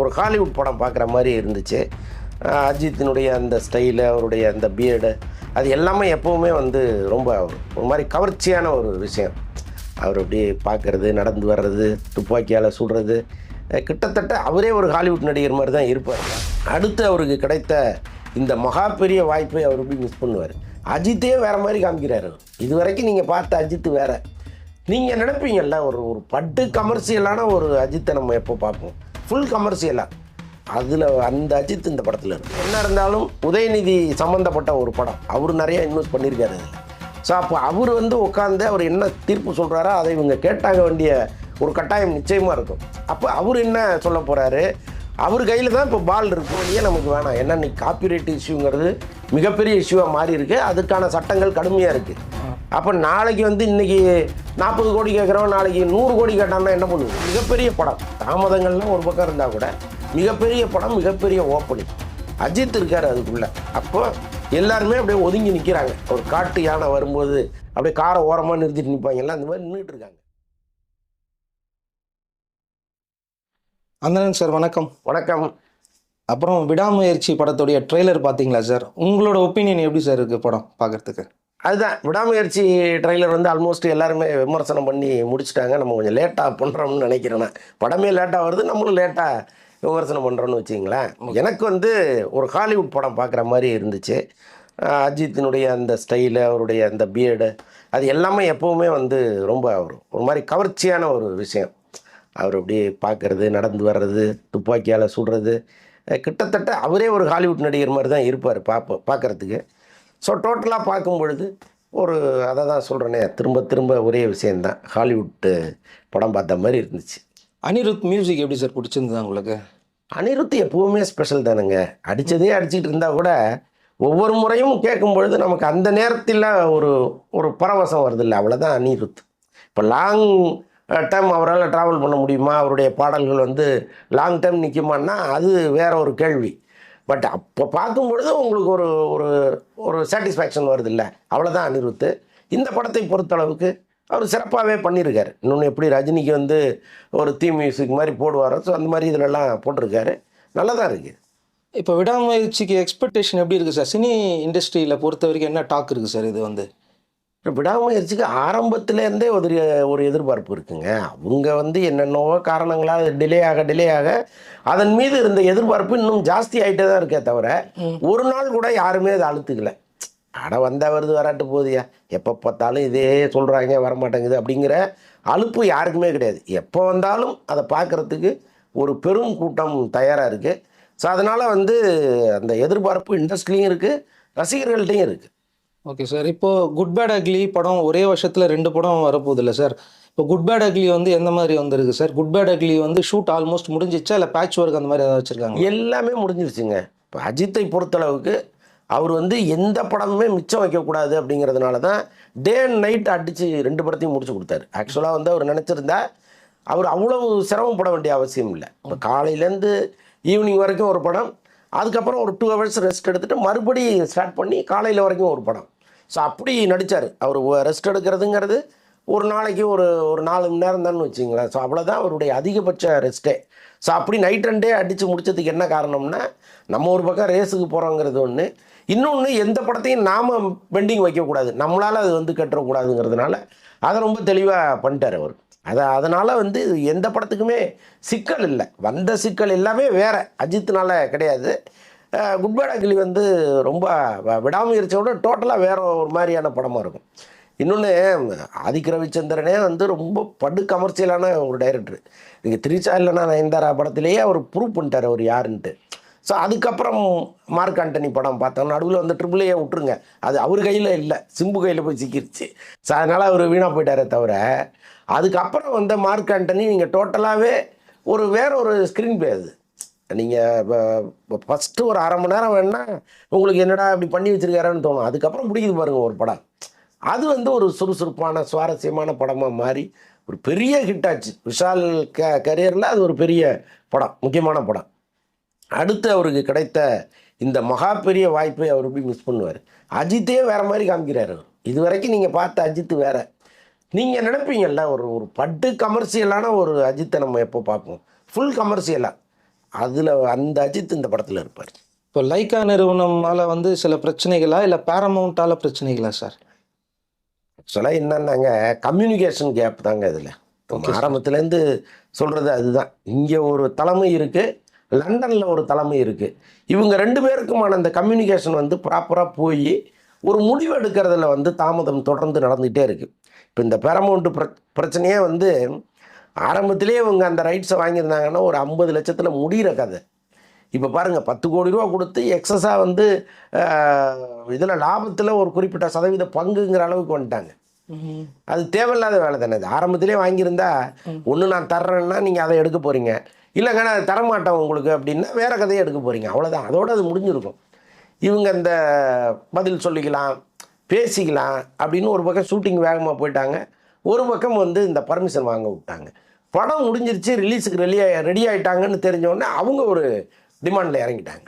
ஒரு ஹாலிவுட் படம் பார்க்குற மாதிரி இருந்துச்சு. அஜித்தினுடைய அந்த ஸ்டைலு அவருடைய அந்த பியர்டு அது எல்லாமே எப்போவுமே வந்து ரொம்ப ஒரு மாதிரி கவர்ச்சியான ஒரு விஷயம். அவர் அப்படியே பார்க்குறது நடந்து வர்றது துப்பாக்கியால் சுடுறது கிட்டத்தட்ட அவரே ஒரு ஹாலிவுட் நடிகர் மாதிரி தான் இருப்பார். அடுத்து அவருக்கு கிடைத்த இந்த மகா பெரிய வாய்ப்பை அவர் எப்படி மிஸ் பண்ணுவார்? அஜித்தே வேறு மாதிரி காமிக்கிறாரு இது வரைக்கும் நீங்கள் பார்த்த அஜித் வேறு. நீங்கள் நினைப்பீங்கல்ல ஒரு ஒரு பட்டு கமர்ஷியலான ஒரு அஜித்தை நம்ம எப்போ பார்ப்போம்? ஃபுல் கமர்ஷியலாக அதில் அந்த அஜித் இந்த படத்தில் இருக்கு. என்ன இருந்தாலும் உதயநிதி சம்மந்தப்பட்ட ஒரு படம். அவர் நிறையா இன்வெஸ்ட் பண்ணியிருக்காரு. அதில் ஸோ அப்போ அவர் வந்து உட்காந்து அவர் என்ன தீர்ப்பு சொல்கிறாரோ அதை இவங்க கேட்டாக வேண்டிய ஒரு கட்டாயம் நிச்சயமாக இருக்கும். அப்போ அவர் என்ன சொல்ல போகிறாரு அவர் கையில் தான் இப்போ பால் இருக்கும் ஏன் நமக்கு வேணாம்? ஏன்னா இன்னைக்கு காப்பிரைட் இஷ்யூங்கிறது மிகப்பெரிய இஷ்யூவாக மாறி இருக்கு அதுக்கான சட்டங்கள் கடுமையாக இருக்குது அப்போ நாளைக்கு வந்து இன்னைக்கு நாற்பது கோடி கேட்குறவன் நாளைக்கு நூறு கோடி கேட்டான்னா என்ன பண்ணுவோம் மிகப்பெரிய படம். தாமதங்கள்லாம் ஒரு பக்கம் இருந்தால் கூட மிகப்பெரிய படம் மிகப்பெரிய ஓப்பனிங். அஜித் இருக்கார் அதுக்குள்ள. அப்போ எல்லாருமே அப்படியே ஒதுங்கி நிற்கிறாங்க ஒரு காட்டு யானை வரும்போது அப்படியே காரை ஓரமாக நிறுத்திட்டு நிற்பாங்கல்ல அந்த மாதிரி நின்றுட்டு இருக்காங்க. அந்தனன் சார் வணக்கம். வணக்கம். அப்புறம் விடாமுயற்சி படத்துடைய ட்ரெய்லர் பார்த்தீங்களா சார்? உங்களோட ஒப்பீனியன் எப்படி சார் இருக்குது படம் பார்க்கறதுக்கு? அதுதான். விடாமுயற்சி ட்ரைலர் வந்து ஆல்மோஸ்ட் எல்லாருமே விமர்சனம் பண்ணி முடிச்சிட்டாங்க. நம்ம கொஞ்சம் லேட்டாக பண்ணுறோம்னு நினைக்கிறேன் நான். படமே லேட்டாக வருது. நம்மளும் லேட்டாக விமர்சனம் பண்ணுறோன்னு வச்சிங்களேன் எனக்கு வந்து ஒரு ஹாலிவுட் படம் பார்க்குற மாதிரி இருந்துச்சு. அஜித்தினுடைய அந்த ஸ்டைலு அவருடைய அந்த பியர்டு அது எல்லாமே எப்போவுமே வந்து ரொம்ப ஒரு ஒரு மாதிரி கவர்ச்சியான ஒரு விஷயம். அவர் அப்படியே பார்க்குறது நடந்து வர்றது துப்பாக்கியால் சுடுறது கிட்டத்தட்ட அவரே ஒரு ஹாலிவுட் நடிகர் மாதிரி தான் இருப்பார் பார்ப்ப பார்க்குறதுக்கு. ஸோ டோட்டலாக பார்க்கும் பொழுது ஒரு அதை தான் சொல்கிறேனே திரும்ப திரும்ப ஒரே விஷயந்தான் ஹாலிவுட்டு படம் பார்த்த மாதிரி இருந்துச்சு. அனிருத் மியூசிக் எப்படி சார் பிடிச்சிருந்தது உங்களுக்கு? அனிருத் எப்பவுமே ஸ்பெஷல் தானுங்க. அடித்ததே அடிச்சிட்டு இருந்தால் கூட ஒவ்வொரு முறையும் கேட்கும் பொழுது நமக்கு அந்த நேரத்தில் ஒரு ஒரு பரவசம் வருதில்ல. அவ்வளோதான் அனிருத். இப்போ லாங் டைம் அவரால் ட்ராவல் பண்ண முடியுமா? அவருடைய பாடல்கள் வந்து லாங் டைம் நிற்குமான்னா அது வேற ஒரு கேள்வி. பட் அப்போ பார்க்கும் பொழுது உங்களுக்கு ஒரு ஒரு ஒரு சாட்டிஸ்ஃபேக்ஷன் வருது இல்லை அவ்வளோதான் அனிருத்து. இந்த படத்தை பொறுத்தளவுக்கு அவர் சிறப்பாகவே பண்ணியிருக்காரு இன்னொன்று எப்படி ரஜினிக்கு வந்து ஒரு தீ மியூசிக் மாதிரி போடுவாரோ ஸோ அந்த மாதிரி இதிலெல்லாம் போட்டிருக்காரு. நல்லா தான் இருக்குது இப்போ விடாமுயற்சிக்கு எக்ஸ்பெக்டேஷன் எப்படி இருக்குது சார்? சினி இண்டஸ்ட்ரியில் பொறுத்த வரைக்கும் என்ன டாக் இருக்குது சார் இது வந்து? விடாமுயற்சிக்கு ஆரம்பத்துலேருந்தே ஒரு ஒரு எதிர்பார்ப்பு இருக்குங்க. அவங்க வந்து என்னென்னவோ காரணங்களால் டிலே ஆக டிலே ஆக அதன் மீது இருந்த எதிர்பார்ப்பு இன்னும் ஜாஸ்தி ஆகிட்டே தான் இருக்கே தவிர ஒரு நாள் கூட யாருமே அதை அழுத்துக்கல. அட வந்தா வருது வராட்டு போகுதுயா? எப்போ பார்த்தாலும் இதே சொல்கிறாங்க வரமாட்டேங்குது அப்படிங்கிற அலுப்பு யாருக்குமே கிடையாது. எப்போ வந்தாலும் அதை பார்க்குறதுக்கு ஒரு பெரும் கூட்டம் தயாராக இருக்குது ஸோ அதனால் வந்து அந்த எதிர்பார்ப்பு இண்டஸ்ட்ரிலையும் இருக்குது ரசிகர்கள்ட்டையும் இருக்குது ஓகே சார் இப்போ குட் பேட் அக்லி படம் ஒரே வருஷத்தில் ரெண்டு படம் வரப்போகுது இல்லை சார் இப்போ குட் பேட் அக்லி வந்து எந்த மாதிரி வந்திருக்கு சார் குட் பேட் அக்லி வந்து ஷூட் ஆல்மோஸ்ட் முடிஞ்சிச்சா இல்லை பேட்ச் ஒர்க் அந்த மாதிரி ஏதாவது வச்சுருக்காங்க எல்லாமே முடிஞ்சிருச்சுங்க. இப்போ அஜித்தை பொறுத்தளவுக்கு அவர் வந்து எந்த படமுமே மிச்சம் வைக்கக்கூடாது அப்படிங்கிறதுனால தான் டே அண்ட் நைட் அடித்து ரெண்டு படத்தையும் முடிச்சு கொடுத்தாரு. ஆக்சுவலாக வந்து அவர் நினச்சிருந்தா அவர் அவ்வளவு சிரமப்பட வேண்டிய அவசியம் இல்லை. இப்போ காலையிலேருந்து ஈவினிங் வரைக்கும் ஒரு படம் அதுக்கப்புறம் ஒரு டூ ஹவர்ஸ் ரெஸ்ட் எடுத்துகிட்டு மறுபடியும் ஸ்டார்ட் பண்ணி காலையில் வரைக்கும் ஒரு படம். ஸோ அப்படி நடித்தார் அவர் ரெஸ்ட் எடுக்கிறதுங்கிறது ஒரு நாளைக்கு ஒரு ஒரு நாலு மணி நேரம் தான் வச்சுங்களேன். ஸோ அவ்வளோதான் அவருடைய அதிகபட்ச ரெஸ்ட்டே ஸோ அப்படி நைட் அண்ட் டே அடித்து முடிச்சதுக்கு என்ன காரணம்னா நம்ம ஒரு பக்கம் ரேஸுக்கு போகிறோங்கிறது ஒன்று இன்னொன்று எந்த படத்தையும் நாம் பெண்டிங் வைக்கக்கூடாது. நம்மளால் அது வந்து கட்டுறக்கூடாதுங்கிறதுனால அதை ரொம்ப தெளிவாக பண்ணிட்டார் அவர். அதை அதனால் வந்து எந்த படத்துக்குமே சிக்கல் இல்லை. வந்த சிக்கல் எல்லாமே வேறு. அஜித்னால கிடையாது. குட் பேட் வந்து ரொம்ப வ- விடாமுயற்சியோட டோட்டலாக வேற ஒரு மாதிரியான படமாக இருக்கும். இன்னொன்று ஆதிக் ரவிச்சந்திரனே வந்து ரொம்ப படு கமர்ஷியலான ஒரு டைரக்டர். நீங்கள் திரிச்சா இல்லைனா நயன்தாரா படத்திலேயே அவர் ப்ரூவ் பண்ணிட்டார் அவர் யாருன்ட்டு. ஸோ அதுக்கப்புறம் மார்க் ஆண்டனி படம் பார்த்தோம். நடுவில் வந்து ட்ரிபிள் விட்டுருங்க. அது அவர் கையில் இல்லை. சிம்பு கையில் போய் சிக்கிருச்சு. ஸோ அதனால் அவர் வீணாக போயிட்டாரே தவிர அதுக்கப்புறம் வந்த மார்க் ஆண்டனி நீங்கள் டோட்டலாகவே ஒரு வேற ஒரு ஸ்க்ரீன் பிளே அது. நீங்கள் ஃபஸ்ட்டு ஒரு அரை மணி நேரம் வேணா உங்களுக்கு என்னடா இப்படி பண்ணி வச்சிருக்காருன்னு தோணும். அதுக்கப்புறம் பிடிக்குது பாருங்கள் ஒரு படம். அது வந்து ஒரு சுறுசுறுப்பான சுவாரஸ்யமான படமாக மாறி ஒரு பெரிய ஹிட் ஆச்சு. விஷால் க கரியரில் அது ஒரு பெரிய படம் முக்கியமான படம். அடுத்து அவருக்கு கிடைத்த இந்த மகா பெரிய வாய்ப்பை அவர் எப்படி மிஸ் பண்ணுவார்? அஜித்தே வேறு மாதிரி காமிக்கிறார் அவர். இது வரைக்கும் நீங்கள் பார்த்த அஜித் வேறு. நீங்கள் நினைப்பீங்கல்ல ஒரு ஒரு பட்டு கமர்ஷியலான ஒரு அஜித்தை நம்ம எப்போ பார்ப்போம்? ஃபுல் கமர்ஷியலாக அதில் அந்த அஜித் இந்த படத்தில் இருப்பார். இப்போ லைக்கா நிறுவனமால வந்து சில பிரச்சனைகளா இல்லை பேரமௌண்டால பிரச்சனைகளா சார்? ஆக்சுவலாக என்னன்னாங்க கம்யூனிகேஷன் கேப் தாங்க இதில். ஆரம்பத்துலேருந்து சொல்கிறது அதுதான். இங்கே ஒரு தலைமை இருக்குது லண்டனில் ஒரு தலைமை இருக்குது இவங்க ரெண்டு பேருக்குமான அந்த கம்யூனிகேஷன் வந்து ப்ராப்பராக போய் ஒரு முடிவு எடுக்கிறதுல வந்து தாமதம் தொடர்ந்து நடந்துகிட்டே இருக்குது இப்போ இந்த பேரமௌண்ட் பிர பிரச்சனையே வந்து ஆரம்பத்திலே இவங்க அந்த ரைட்ஸை வாங்கியிருந்தாங்கன்னா ஒரு ஐம்பது லட்சத்தில் முடிகிற கதை. இப்போ பாருங்கள் பத்து கோடி ரூபா கொடுத்து எக்ஸஸாக வந்து இதில் லாபத்தில் ஒரு குறிப்பிட்ட சதவீத பங்குங்கிற அளவுக்கு வந்துட்டாங்க. அது தேவையில்லாத வேலை தானே இது. ஆரம்பத்திலே வாங்கியிருந்தா ஒன்று நான் தர்றேன்னா நீங்கள் அதை எடுக்க போகிறீங்க இல்லைங்க நான் அதை தரமாட்டேன் உங்களுக்கு அப்படின்னா வேறு கதையை எடுக்க போகிறீங்க அவ்வளோதான் அதோட அது முடிஞ்சிருக்கும். இவங்க இந்த பதில் சொல்லிக்கலாம் பேசிக்கலாம் அப்படின்னு ஒரு பக்கம் ஷூட்டிங் வேகமாக போயிட்டாங்க. ஒரு பக்கம் வந்து இந்த பர்மிஷன் வாங்க விட்டாங்க. படம் முடிஞ்சிருச்சு ரிலீஸுக்கு ரெடி ரெடி ஆகிட்டாங்கன்னு தெரிஞ்ச உடனே அவங்க ஒரு டிமாண்டில் இறங்கிட்டாங்க.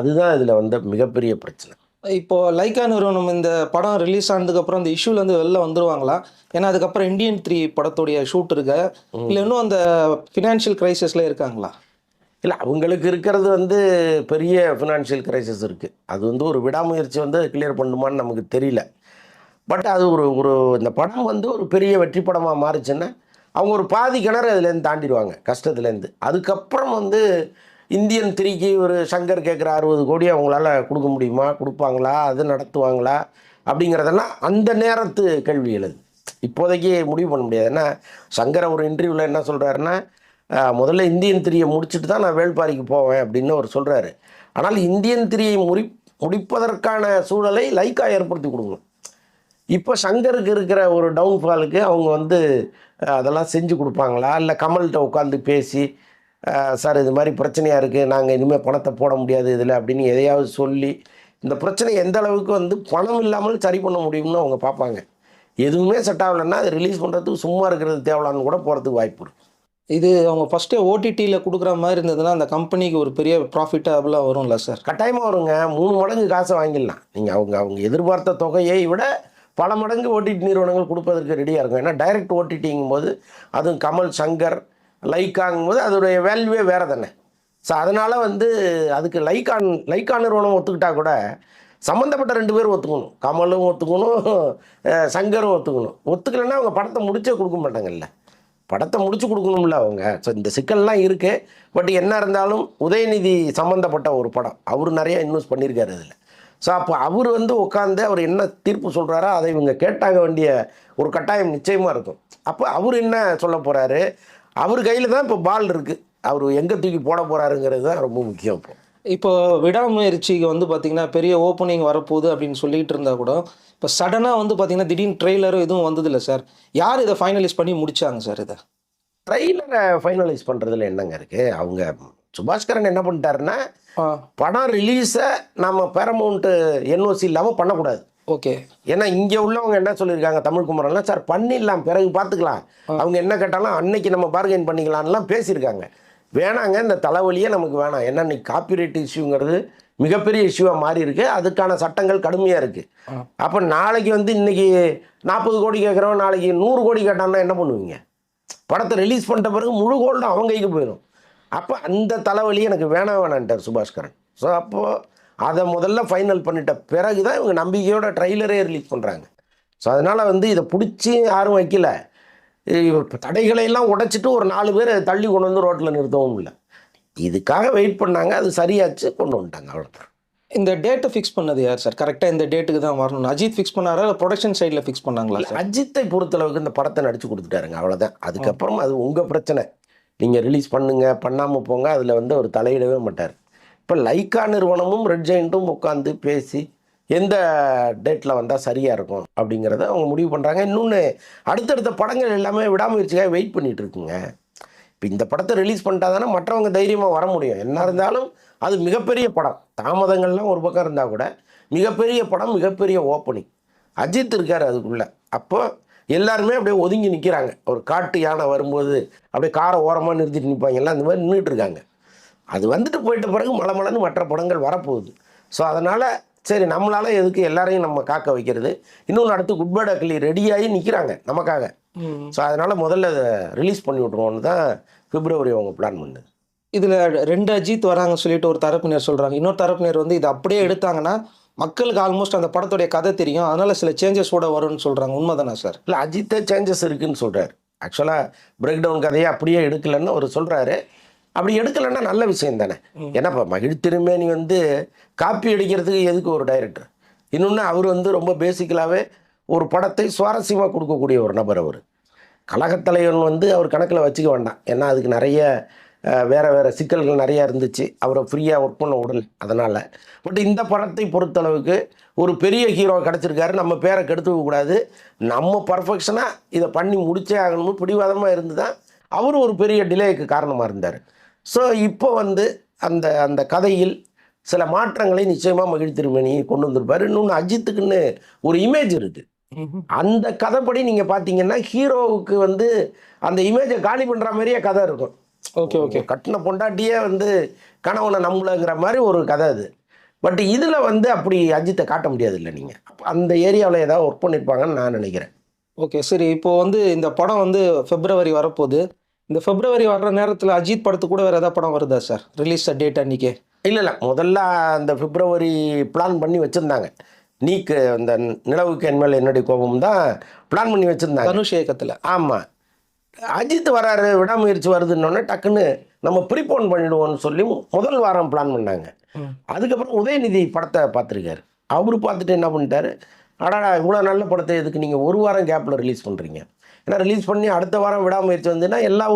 அதுதான் இதில் வந்த மிகப்பெரிய பிரச்சனை. இப்போ லைக்கா நிறுவனம் இந்த படம் ரிலீஸ் ஆனதுக்கு அப்புறம் அந்த இஷ்யூல இருந்து வெளில வந்துருவாங்களா? ஏன்னா அதுக்கப்புறம் இந்தியன் த்ரீ படத்துடைய ஷூட் இருக்கு. இல்லை இன்னும் அந்த ஃபினான்ஷியல் கிரைசிஸ்ல இருக்காங்களா? இல்லை அவங்களுக்கு இருக்கிறது வந்து பெரிய ஃபினான்ஷியல் கிரைசிஸ் இருக்குது அது வந்து ஒரு விடாமுயற்சி வந்து கிளியர் பண்ணுமான்னு நமக்கு தெரியல. பட் அது ஒரு ஒரு இந்த படம் வந்து ஒரு பெரிய வெற்றி படமாக மாறுச்சுன்னா அவங்க ஒரு பாதி கிணறு அதுலேருந்து தாண்டிடுவாங்க கஷ்டத்துலேருந்து. அதுக்கப்புறம் வந்து இந்தியன் திரிக்கு ஒரு சங்கர் கேட்குற அறுபது கோடி அவங்களால கொடுக்க முடியுமா? கொடுப்பாங்களா? அது நடத்துவாங்களா? அப்படிங்கிறதெல்லாம் அந்த நேரத்து கேள்விகள் அது இப்போதைக்கு முடிவு பண்ண முடியாது. ஏன்னா சங்கரை ஒரு இன்டர்வியூவில் என்ன சொல்கிறாருன்னா முதல்ல இந்தியன் திரியை முடிச்சுட்டு தான் நான் வேள்பாரிக்கு போவேன் அப்படின்னு அவர் சொல்கிறாரு ஆனால் இந்தியன் திரியை முடி முடிப்பதற்கான சூழலை லைக்கா ஏற்படுத்தி கொடுக்கணும். இப்போ சங்கருக்கு இருக்கிற ஒரு டவுன்ஃபாலுக்கு அவங்க வந்து அதெல்லாம் செஞ்சு கொடுப்பாங்களா? இல்லை கமல்கிட்ட உட்காந்து பேசி சார் இது மாதிரி பிரச்சனையாக இருக்குது நாங்கள் இனிமேல் பணத்தை போட முடியாது இதில் அப்படின்னு எதையாவது சொல்லி இந்த பிரச்சனை எந்த அளவுக்கு வந்து பணம் இல்லாமல் சரி பண்ண முடியும்னு அவங்க பார்ப்பாங்க. எதுவுமே செட் ஆகலைன்னா அது ரிலீஸ் பண்ணுறதுக்கு சும்மா இருக்கிறது தேவலான்னு கூட போகிறதுக்கு வாய்ப்பு இருக்குது இது அவங்க ஃபர்ஸ்டே ஓடிடியில் கொடுக்குற மாதிரி இருந்ததுன்னா அந்த கம்பெனிக்கு ஒரு பெரிய ப்ராஃபிட்டபுளாக வரும்ல சார் கட்டாயமாக வருங்க. மூணு மடங்கு காசை வாங்கிடலாம். நீங்கள் அவங்க அவங்க எதிர்பார்த்த தொகையை விட பல மடங்கு ஓடிடி நிறுவனங்கள் கொடுப்பதற்கு ரெடியாக இருக்கும். ஏன்னா டைரக்ட் ஓடிடிங்கும் போது அதுவும் கமல் சங்கர் லைக்காங்கும் போது அதோடைய வேல்யூவே வேறு தானே. ஸோ அதனால் வந்து அதுக்கு லைக்கான் லைக்கான் நிறுவனம் ஒத்துக்கிட்டா கூட சம்மந்தப்பட்ட ரெண்டு பேரும் ஒத்துக்கணும். கமலும் ஒத்துக்கணும் சங்கரும் ஒத்துக்கணும். ஒத்துக்கலைன்னா அவங்க படத்தை முடிச்சே கொடுக்க மாட்டாங்கல்ல. படத்தை முடிச்சு கொடுக்கணும்ல அவங்க. ஸோ இந்த சிக்கல்லாம் இருக்குது பட் என்ன இருந்தாலும் உதயநிதி சம்மந்தப்பட்ட ஒரு படம். அவர் நிறையா இன்வெஸ்ட் பண்ணியிருக்காரு அதில். ஸோ அப்போ அவர் வந்து உட்காந்து அவர் என்ன தீர்ப்பு சொல்கிறாரோ அதை இவங்க கேட்டாக வேண்டிய ஒரு கட்டாயம் நிச்சயமாக இருக்கும். அப்போ அவர் என்ன சொல்ல போகிறாரு அவர் கையில் தான் இப்போ பால் இருக்குது அவர் எங்கே தூக்கி போட போகிறாருங்கிறது தான் ரொம்ப முக்கியம் இப்போ. இப்போ விடாமுயற்சிக்கு வந்து பார்த்தீங்கன்னா பெரிய ஓப்பனிங் வரப்போகுது அப்படின்னு சொல்லிட்டு இருந்தா கூட இப்போ சடனாக வந்து பார்த்தீங்கன்னா திடீர்னு ட்ரெய்லரும் எதுவும் வந்ததில்ல சார். யார் இதை ஃபைனலைஸ் பண்ணி முடிச்சாங்க சார் இதை? ட்ரெய்லரை ஃபைனலைஸ் பண்ணுறதுல என்னங்க இருக்குது அவங்க சுபாஷ்கரன் என்ன பண்ணிட்டாருன்னா படம் ரிலீஸை நம்ம பேரமௌண்ட்டு என்ஓசி இல்லாமல் பண்ணக்கூடாது. ஓகே. ஏன்னா இங்கே உள்ளவங்க என்ன சொல்லியிருக்காங்க தமிழ் குமரன்லாம் சார் பண்ணிடலாம் பிறகு பார்த்துக்கலாம். அவங்க என்ன கேட்டாலும் அன்னைக்கு நம்ம பார்கெயின் பண்ணிக்கலாம்லாம் பேசியிருக்காங்க. வேணாங்க இந்த தலைவலியே நமக்கு வேணாம். ஏன்னா இன்னைக்கு காப்பிரைட் இஷ்யூங்கிறது மிகப்பெரிய இஷ்யூவாக மாறி இருக்கு அதுக்கான சட்டங்கள் கடுமையாக இருக்குது அப்போ நாளைக்கு வந்து இன்னைக்கு நாற்பது கோடி கேட்குறவன் நாளைக்கு நூறு கோடி கேட்டான்னா என்ன பண்ணுவீங்க? படத்தை ரிலீஸ் பண்ணிட்ட பிறகு முழு கோல்டும் அவங்க கைக்கு போயிடும் அப்போ அந்த தலைவலி எனக்கு வேணாம் வேணான்ட்டார் சுபாஷ்கரன். ஸோ அப்போது அதை முதல்ல ஃபைனல் பண்ணிட்ட பிறகு தான் இவங்க நம்பிக்கையோட ட்ரைலரே ரிலீஸ் பண்ணுறாங்க ஸோ அதனால் வந்து இதை பிடிச்சி யாரும் வைக்கல. இப்ப தடைகளை எல்லாம் உடைச்சிட்டு ஒரு நாலு பேர் தள்ளி கொண்டு வந்து ரோட்டில் நிறுத்தவும் இல்லை. இதுக்காக வெயிட் பண்ணாங்க அது சரியாச்சு கொண்டு வந்துட்டாங்க அவ்வளோதான் இந்த டேட்டை ஃபிக்ஸ் பண்ணது யார் சார் கரெக்டாக இந்த டேட்டுக்கு தான் வரணும். அஜித் ஃபிக்ஸ் பண்ணாரா? இல்லை ப்ரொடக்ஷன் சைடில் ஃபிக்ஸ் பண்ணாங்களா அஜித்தை பொறுத்தளவுக்கு இந்த படத்தை நடிச்சு கொடுத்துட்டாருங்க அவ்வளோதான் அதுக்கப்புறம் அது உங்கள் பிரச்சனை. நீங்கள் ரிலீஸ் பண்ணுங்க பண்ணாமல் போங்க அதில் வந்து அவர் தலையிடவே மாட்டார். இப்போ லைக்கா நிறுவனமும் ரெட் ஜெயிண்ட்டும் உட்காந்து பேசி எந்த டேட்டில் வந்தால் சரியாக இருக்கும் அப்படிங்கிறத அவங்க முடிவு பண்ணுறாங்க இன்னொன்று அடுத்தடுத்த படங்கள் எல்லாமே விடாமுயற்சிக்காக வெயிட் பண்ணிட்டு இருக்குங்க. இப்போ இந்த படத்தை ரிலீஸ் பண்ணிட்டா தானே மற்றவங்க தைரியமாக வர முடியும். என்ன இருந்தாலும் அது மிகப்பெரிய படம். தாமதங்கள்லாம் ஒரு பக்கம் இருந்தால் கூட மிகப்பெரிய படம் மிகப்பெரிய ஓப்பனிங் அஜித் இருக்கார் அதுக்குள்ளே. அப்போ எல்லாருமே அப்படியே ஒதுங்கி நிற்கிறாங்க ஒரு காட்டு யானை வரும்போது அப்படியே காரை ஓரமாக நிறுத்திட்டு நிற்பாங்கல்ல அந்த மாதிரி நின்றுட்டு இருக்காங்க. அது வந்துட்டு போயிட்ட பிறகு மலை மலைன்னு மற்ற படங்கள் வரப்போகுது. ஸோ அதனால் சரி நம்மளால எதுக்கு எல்லாரையும் நம்ம காக்க வைக்கிறது? இன்னொன்று அடுத்து குட் பேட் அக்லி ரெடியாகி நிற்கிறாங்க நமக்காக. ஸோ அதனால் முதல்ல அதை ரிலீஸ் பண்ணி விட்ருவோன்னு தான் பிப்ரவரி அவங்க பிளான் பண்ணுது. இதில் ரெண்டு அஜித் வராங்கன்னு சொல்லிட்டு ஒரு தரப்பினர் சொல்கிறாங்க இன்னொரு தரப்பினர் வந்து இது அப்படியே எடுத்தாங்கன்னா மக்களுக்கு ஆல்மோஸ்ட் அந்த படத்துடைய கதை தெரியும். அதனால சில சேஞ்சஸ் கூட வரும்னு சொல்கிறாங்க உண்மைதானா சார் இல்லை அஜித்தே சேஞ்சஸ் இருக்குன்னு சொல்கிறார் ஆக்சுவலாக பிரேக் டவுன் கதையை அப்படியே எடுக்கலைன்னு அவர் சொல்கிறாரு அப்படி எடுக்கலைன்னா நல்ல விஷயம் தானே. ஏன்னா இப்போ மகிழ் திருமேனி வந்து காப்பி அடிக்கிறதுக்கு எதுக்கு ஒரு டைரக்டர் இன்னொன்று அவர் வந்து ரொம்ப பேசிக்கலாகவே ஒரு படத்தை சுவாரஸ்யமாக கொடுக்கக்கூடிய ஒரு நபர் அவர். கழகத்தலைவன் வந்து அவர் கணக்கில் வச்சுக்க வேண்டாம். ஏன்னா அதுக்கு நிறைய வேற வேற சிக்கல்கள் நிறையா இருந்துச்சு. அவரை ஃப்ரீயாக ஒர்க் பண்ண விடல அதனால். பட் இந்த படத்தை பொறுத்தளவுக்கு ஒரு பெரிய ஹீரோ கிடச்சிருக்காரு. நம்ம பேரை கெடுத்துக்க கூடாது. நம்ம பர்ஃபெக்ஷனாக இதை பண்ணி முடிச்சே ஆகணும்னு பிடிவாதமாக இருந்து தான் அவர் ஒரு பெரிய டிலேக்கு காரணமாக இருந்தார். ஸோ இப்போ வந்து அந்த அந்த கதையில் சில மாற்றங்களை நிச்சயமாக மகிழ் திருமணி கொண்டு வந்திருப்பார். இன்னொன்று அஜித்துக்குன்னு ஒரு இமேஜ் இருக்குது அந்த கதைப்படி நீங்கள் பார்த்தீங்கன்னா ஹீரோவுக்கு வந்து அந்த இமேஜை காலி பண்ணுற மாதிரியே கதை இருக்கும். Okay okay. கட்டின பொண்டாட்டியே வந்து கணவனை நம்பலங்கிற மாதிரி ஒரு கதை அது. பட் இதில் வந்து அப்படி அஜித்தை காட்ட முடியாது இல்லை நீங்கள் அந்த ஏரியாவில் ஏதாவது ஒர்க் பண்ணியிருப்பாங்கன்னு நான் நினைக்கிறேன். ஓகே சரி. இப்போ வந்து இந்த படம் வந்து ஃபெப்ரவரி வரப்போகுது. இந்த ஃபெப்ரவரி வர்ற நேரத்தில் அஜித் படத்துக்கு கூட வேறு ஏதாவது படம் வருதா சார் ரிலீஸ் டேட் அன்னைக்கே. இல்லை இல்லை. முதல்ல அந்த பிப்ரவரி பிளான் பண்ணி வச்சுருந்தாங்க. நீக்கு அந்த நிலவுக்கு என் மேல் என்னுடைய கோபம் தான் பிளான் பண்ணி வச்சுருந்தாங்க. தனுஷ் இயக்கத்தில். ஆமாம் அஜித் வராரு விடாமுயற்சி வருதுன்னொன்னே டக்குன்னு நம்ம ப்ரீபோன் பண்ணிடுவோம்னு சொல்லி முதல் வாரம் பிளான் பண்ணாங்க. அதுக்கப்புறம் உதயநிதி படத்தை பார்த்துருக்காரு. அவரு பார்த்துட்டு என்ன பண்ணிட்டாரு? அடாடா இவ்வளோ நல்ல படத்தை எதுக்கு நீங்கள் ஒரு வாரம் கேப்பில் ரிலீஸ் பண்ணுறீங்க ஏன்னா ரிலீஸ் பண்ணி அடுத்த வாரம் விடாமுயற்சி வந்துன்னா எல்லா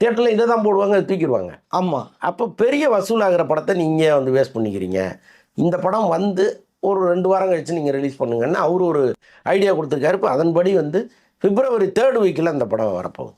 தேட்டரில் இதை தான் போடுவாங்க தூக்கிடுவாங்க. ஆமாம் அப்போ பெரிய வசூலாகிற படத்தை நீங்கள் வந்து வேஸ்ட் பண்ணிக்கிறீங்க. இந்த படம் வந்து ஒரு ரெண்டு வாரம் கழிச்சு நீங்கள் ரிலீஸ் பண்ணுங்கன்னு அவர் ஒரு ஐடியா கொடுத்துருக்காரு. இப்போ அதன்படி வந்து பிப்ரவரி தேர்ட் வீக்கில் அந்த படம் வரப்போகுது.